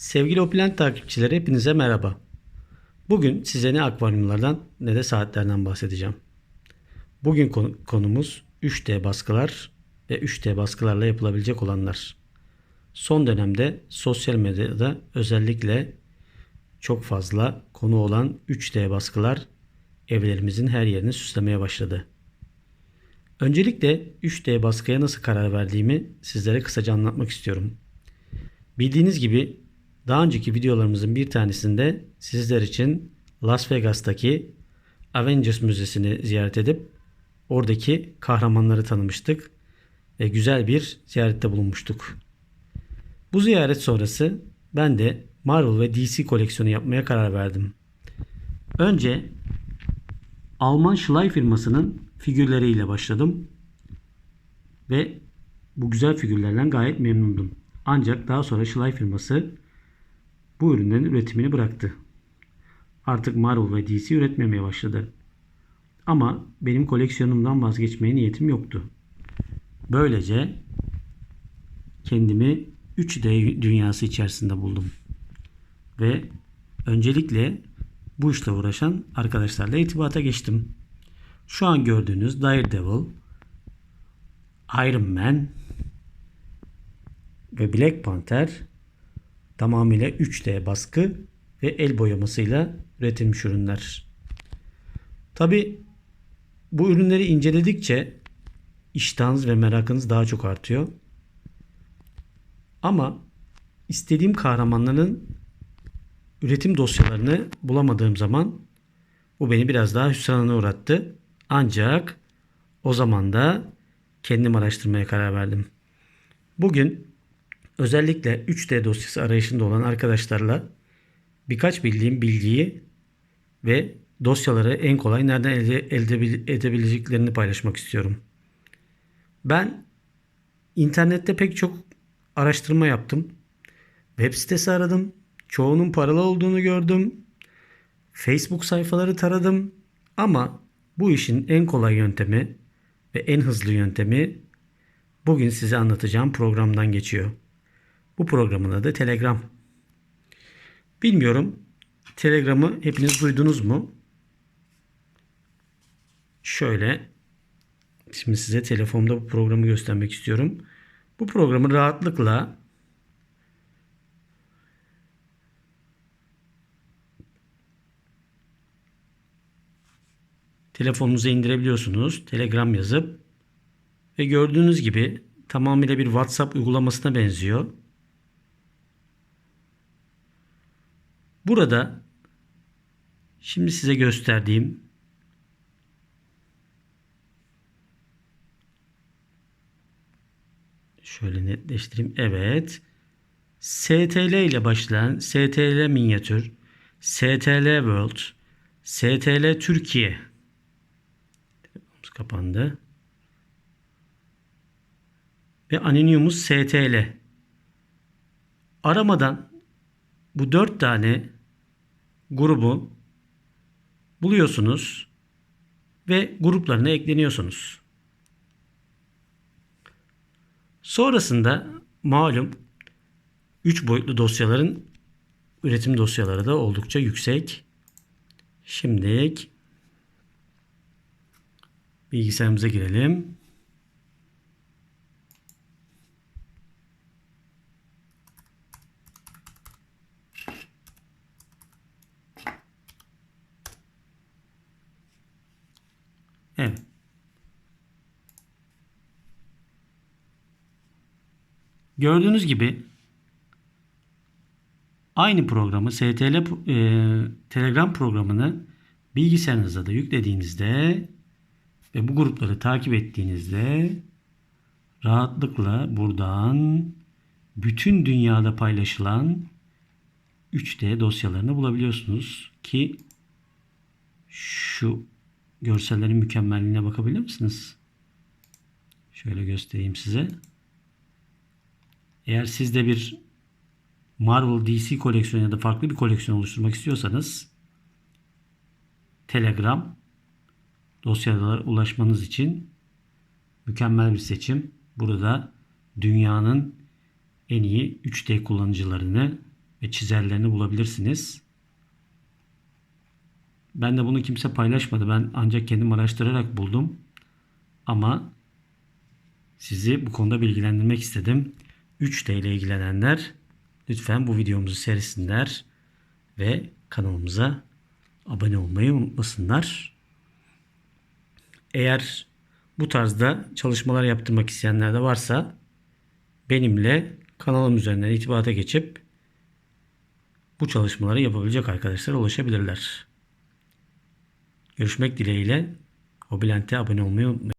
Sevgili Opilent takipçileri hepinize merhaba. Bugün size ne akvaryumlardan ne de saatlerden bahsedeceğim. Bugün konu- konumuz 3D baskılar ve 3D baskılarla yapılabilecek olanlar. Son dönemde sosyal medyada özellikle çok fazla konu olan 3D baskılar evlerimizin her yerini süslemeye başladı. Öncelikle 3D baskıya nasıl karar verdiğimi sizlere kısaca anlatmak istiyorum. Bildiğiniz gibi daha önceki videolarımızın bir tanesinde sizler için Las Vegas'taki Avengers Müzesi'ni ziyaret edip oradaki kahramanları tanımıştık ve güzel bir ziyarette bulunmuştuk. Bu ziyaret sonrası ben de Marvel ve DC koleksiyonu yapmaya karar verdim. Önce Alman Schley firmasının figürleriyle başladım ve bu güzel figürlerden gayet memnundum. Ancak daha sonra Schley firması bu ürünlerin üretimini bıraktı. Artık Marvel ve DC üretmemeye başladı. Ama benim koleksiyonumdan vazgeçmeye niyetim yoktu. Böylece kendimi 3D dünyası içerisinde buldum. Ve öncelikle bu işle uğraşan arkadaşlarla irtibata geçtim. Şu an gördüğünüz Daredevil, Iron Man ve Black Panther tamamıyla 3D baskı ve el boyamasıyla üretilmiş ürünler. Tabi bu ürünleri inceledikçe iştahınız ve merakınız daha çok artıyor. Ama istediğim kahramanların üretim dosyalarını bulamadığım zaman bu beni biraz daha hüsrana uğrattı. Ancak o zaman da kendim araştırmaya karar verdim. Bugün özellikle 3D dosyası arayışında olan arkadaşlarla birkaç bildiğim bilgiyi ve dosyaları en kolay nereden elde, edebileceklerini paylaşmak istiyorum. Ben internette pek çok araştırma yaptım. Web sitesi aradım. Çoğunun paralı olduğunu gördüm. Facebook sayfaları taradım. Ama bu işin en kolay yöntemi ve en hızlı yöntemi bugün size anlatacağım programdan geçiyor. Bu programın adı Telegram. Bilmiyorum Telegram'ı hepiniz duydunuz mu? Şöyle şimdi size telefonda bu programı göstermek istiyorum. Bu programı rahatlıkla telefonunuza indirebiliyorsunuz. Telegram yazıp ve gördüğünüz gibi tamamıyla bir WhatsApp uygulamasına benziyor. Burada şimdi size gösterdiğim şöyle netleştireyim. Evet. STL ile başlayan STL minyatür, STL World, STL Türkiye kapandı. Ve Anonymous STL. Aramadan bu dört tane grubu buluyorsunuz ve gruplarına ekleniyorsunuz. Sonrasında malum 3 boyutlu dosyaların üretim dosyaları da oldukça yüksek. Şimdi bilgisayarımıza girelim. Evet. Gördüğünüz gibi aynı programı STL e, Telegram programını bilgisayarınıza da yüklediğinizde ve bu grupları takip ettiğinizde rahatlıkla buradan bütün dünyada paylaşılan 3D dosyalarını bulabiliyorsunuz ki şu görsellerin mükemmelliğine bakabilir misiniz? Şöyle göstereyim size. Eğer siz de bir Marvel DC koleksiyonu ya da farklı bir koleksiyon oluşturmak istiyorsanız Telegram dosyalara ulaşmanız için mükemmel bir seçim. Burada dünyanın en iyi 3D kullanıcılarını ve çizerlerini bulabilirsiniz. Ben de bunu kimse paylaşmadı. Ben ancak kendim araştırarak buldum. Ama sizi bu konuda bilgilendirmek istedim. 3D ile ilgilenenler lütfen bu videomuzu seyretsinler ve kanalımıza abone olmayı unutmasınlar. Eğer bu tarzda çalışmalar yaptırmak isteyenler de varsa benimle kanalım üzerinden itibata geçip bu çalışmaları yapabilecek arkadaşlara ulaşabilirler. Görüşmek dileğiyle. Hobilent'e abone olmayı unutmayın.